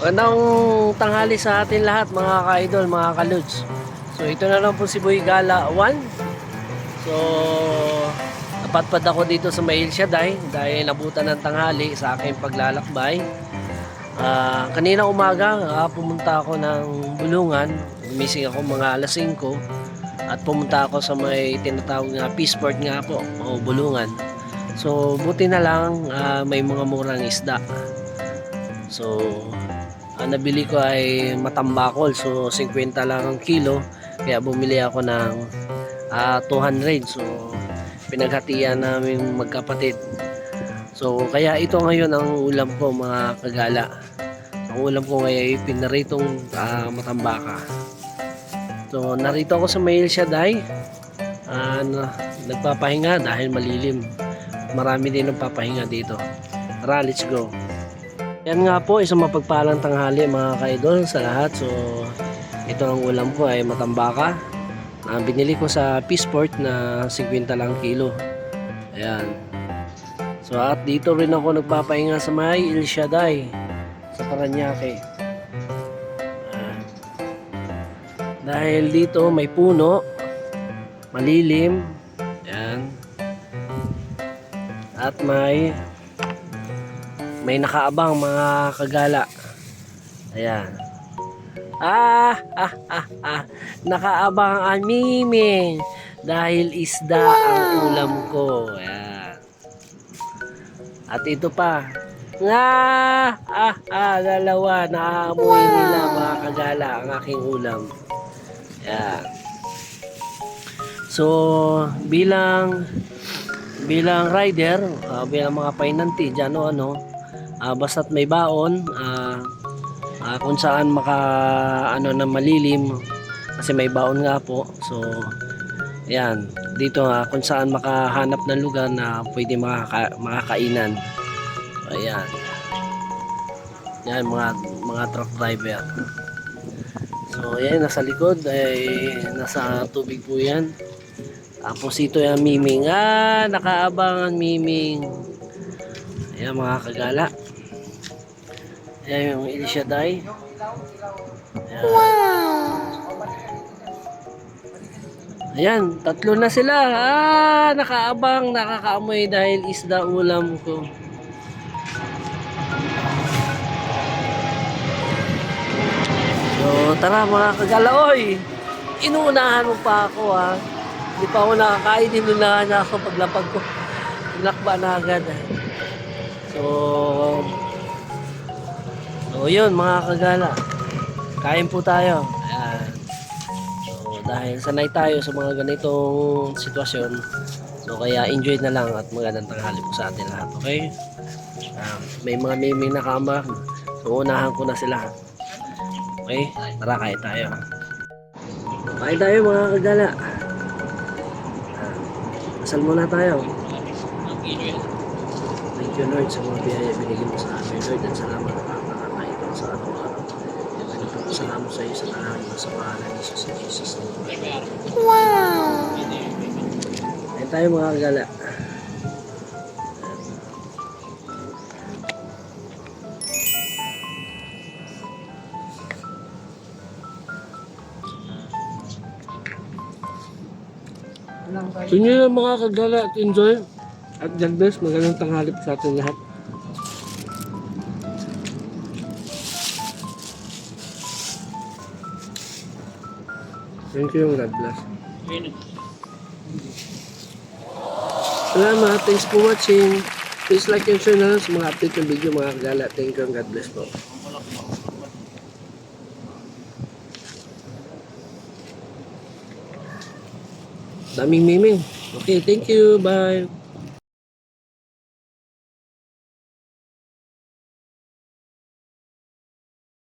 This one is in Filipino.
Magandang tanghali sa atin lahat mga ka-idol, mga ka-lods. So ito na lang po si Boy Gala 1. So napatpad ako dito sa Mail Shaday dahil nabutan ng tanghali sa aking paglalakbay. Ah, kanina umaga ah, pumunta ako ng Bulungan. Gumising ako mga alas 5 at pumunta ako sa may tinatawag na Peaceport nga po o Bulungan. So buti na lang ah, may mga murang isda. So ang nabili ko ay matambakol so 50 lang ang kilo. Kaya bumili ako ng ah, 200 so pinaghatian namin magkapatid. So kaya ito ngayon ang ulam ko mga kagala. Ang ulam ko ngayon ay pinaritong ah, matambaka. So narito ako sa Mail Shaday Ah, na, nagpapahinga dahil malilim. Marami din ang papahinga dito. Tara let's go yan nga po, isang mapagpalang tanghali mga ka-idol sa lahat. So, ito ang ulam ko ay matambaka. Na binili ko sa Peaceport na 50 lang kilo. Ayan. So, at dito rin ako nagpapahinga sa may Il Shaddai sa Paranaque. Ayan. Dahil dito may puno, malilim, ayan. At may may nakaabang mga kagala. Ayan. Ah, ah, ah, ah. Nakaabang ang miming dahil isda ang ulam ko. Ayan. At ito pa. Nga, ah, ah, dalawa. Naamoy nila mga kagala ang aking ulam. Ayan. So, bilang bilang rider, ah, bilang mga painanti dyan o ano, Ah, basta't may baon, ah, ah, kung saan maka ano na malilim kasi may baon nga po. So ayan, dito nga kung saan makahanap ng lugar na pwede makaka, makakainan. So, ayan. Yan mga mga truck driver. So ayan, nasa likod ay nasa tubig po yan. Tapos ito yung miming. Ah, nakaabang ang miming. Ayan mga kagala. Ayan yung Ilishaday. Ayan. Ayan, tatlo na sila. Ah, nakaabang, nakakaamoy dahil isda ulam ko. So, tara mga kagala. Oy, inuunahan mo pa ako ha. Hindi pa ako nakakain, inuunahan na ako paglapag ko. Tinakba na agad. So, so yun mga kagala. Kain po tayo. Ayan. So, dahil sanay tayo sa mga ganitong sitwasyon, so kaya enjoy na lang at magandang tanghali po sa atin lahat. Okay? Ah, may mga miming na kama. So, unahan ko na sila. Okay? Tara, kain tayo. Kain tayo mga kagala. Ah, Asal muna tayo. Thank you Lord sa mga biyaya binigay mo sa amin Lord at salamat nakakain ko sa araw-araw. At salamat sa iyo sa tanahang mo sa pangalan ni Jesus Jesus. Wow! Ayun tayo mga kagala. So yun mga kagala at enjoy. At God bless, magandang tanghali sa atin lahat. Thank you, God bless. Salamat, thanks for watching. Please like and share na lang sa mga update ng video mga kagala. Thank you God bless po. Daming miming. Okay, thank you. Bye.